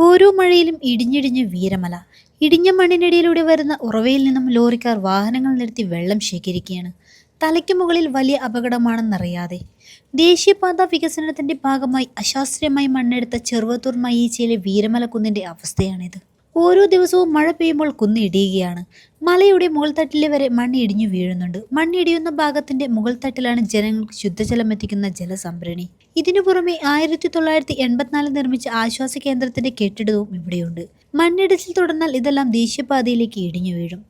ഓരോ മഴയിലും ഇടിഞ്ഞിടിഞ്ഞ് വീരമല. ഇടിഞ്ഞ മണ്ണിനിടയിലൂടെ വരുന്ന ഉറവയിൽ നിന്നും ലോറിക്കാർ വാഹനങ്ങൾ നിർത്തി വെള്ളം ശേഖരിക്കുകയാണ്. തലയ്ക്ക് മുകളിൽ വലിയ അപകടമാണെന്നറിയാതെ. ദേശീയപാത വികസനത്തിന്റെ ഭാഗമായി അശാസ്ത്രീയമായി മണ്ണെടുത്ത ചെറുവത്തൂർ മയീച്ചയിലെ വീരമല കുന്നിന്റെ അവസ്ഥയാണിത്. ഓരോ ദിവസവും മഴ പെയ്യുമ്പോൾ കുന്നിടിയുകയാണ് മലയുടെ മുകൾത്തട്ടിലെ വരെ മണ്ണിടിഞ്ഞു വീഴുന്നുണ്ട്. മണ്ണിടിയുന്ന ഭാഗത്തിന്റെ മുകൾത്തട്ടിലാണ് ജനങ്ങൾക്ക് ശുദ്ധജലം എത്തിക്കുന്ന ജലസംഭരണി. ഇതിനു പുറമെ ആയിരത്തി തൊള്ളായിരത്തി എൺപത്തിനാലിൽ നിർമ്മിച്ച ആശ്വാസ കേന്ദ്രത്തിന്റെ കെട്ടിടവും ഇവിടെയുണ്ട്. മണ്ണിടിച്ചിൽ തുടർന്നാൽ ഇതെല്ലാം ദേശീയപാതയിലേക്ക് ഇടിഞ്ഞു വീഴും.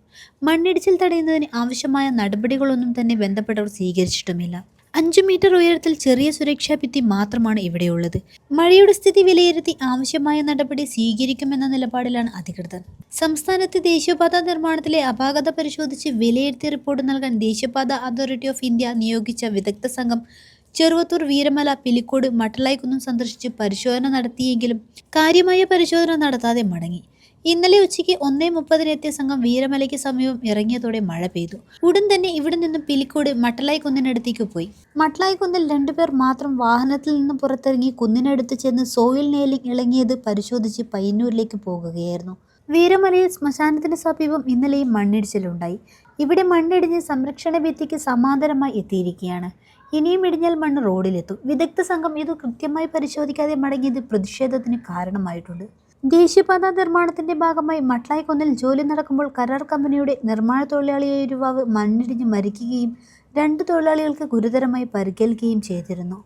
മണ്ണിടിച്ചിൽ തടയുന്നതിന് ആവശ്യമായ നടപടികളൊന്നും തന്നെ ബന്ധപ്പെട്ടവർ സ്വീകരിച്ചിട്ടുമില്ല. അഞ്ചു മീറ്റർ ഉയരത്തിൽ ചെറിയ സുരക്ഷാ ഭിത്തി മാത്രമാണ് ഇവിടെയുള്ളത്. മഴയുടെ സ്ഥിതി വിലയിരുത്തി ആവശ്യമായ നടപടി സ്വീകരിക്കുമെന്ന നിലപാടിലാണ് അധികൃതർ. സംസ്ഥാനത്ത് ദേശീയപാത നിർമ്മാണത്തിലെ അപാകത പരിശോധിച്ച് വിലയിരുത്തി റിപ്പോർട്ട് നൽകാൻ ദേശീയപാത അതോറിറ്റി ഓഫ് ഇന്ത്യ നിയോഗിച്ച വിദഗ്ധ സംഘം ചെറുവത്തൂർ വീരമല പിലിക്കോട് മട്ടലായിക്കുന്നും സന്ദർശിച്ച് പരിശോധന നടത്തിയെങ്കിലും കാര്യമായ പരിശോധന നടത്താതെ മടങ്ങി. ഇന്നലെ ഉച്ചയ്ക്ക് ഒന്നേ മുപ്പതിനെത്തിയ സംഘം വീരമലയ്ക്ക് സമീപം ഇറങ്ങിയതോടെ മഴ പെയ്തു. ഉടൻ തന്നെ ഇവിടെ നിന്നും പിലിക്കോട് മട്ടലായി കുന്നിനടുത്തേക്ക് പോയി. മട്ടലായി കുന്നിൽ രണ്ടുപേർ മാത്രം വാഹനത്തിൽ നിന്ന് പുറത്തിറങ്ങി കുന്നിനടുത്ത് ചെന്ന് സോയിൽ നെയിലിംഗ് ഇളങ്ങിയത് പരിശോധിച്ച് പയ്യന്നൂരിലേക്ക് പോകുകയായിരുന്നു. വീരമലയിൽ ശ്മശാനത്തിന് സമീപം ഇന്നലെയും മണ്ണിടിച്ചിലുണ്ടായി. ഇവിടെ മണ്ണിടിഞ്ഞ് സംരക്ഷണ ഭിത്തിക്ക് സമാന്തരമായി എത്തിയിരിക്കുകയാണ്. ഇനിയും ഇടിഞ്ഞാൽ മണ്ണ് റോഡിലെത്തും. വിദഗ്ധ സംഘം ഇത് കൃത്യമായി പരിശോധിക്കാതെ മടങ്ങിയത് പ്രതിഷേധത്തിന് കാരണമായിട്ടുണ്ട്. ദേശീയപാത നിർമ്മാണത്തിന്റെ ഭാഗമായി മട്ടായിക്കൊന്നിൽ ജോലി നടക്കുമ്പോൾ കരാർ കമ്പനിയുടെ നിർമ്മാണ തൊഴിലാളിയായ യുവാവ് മണ്ണിടിഞ്ഞ് മരിക്കുകയും രണ്ട് തൊഴിലാളികൾക്ക് ഗുരുതരമായി പരിക്കേൽക്കുകയും ചെയ്തിരുന്നു.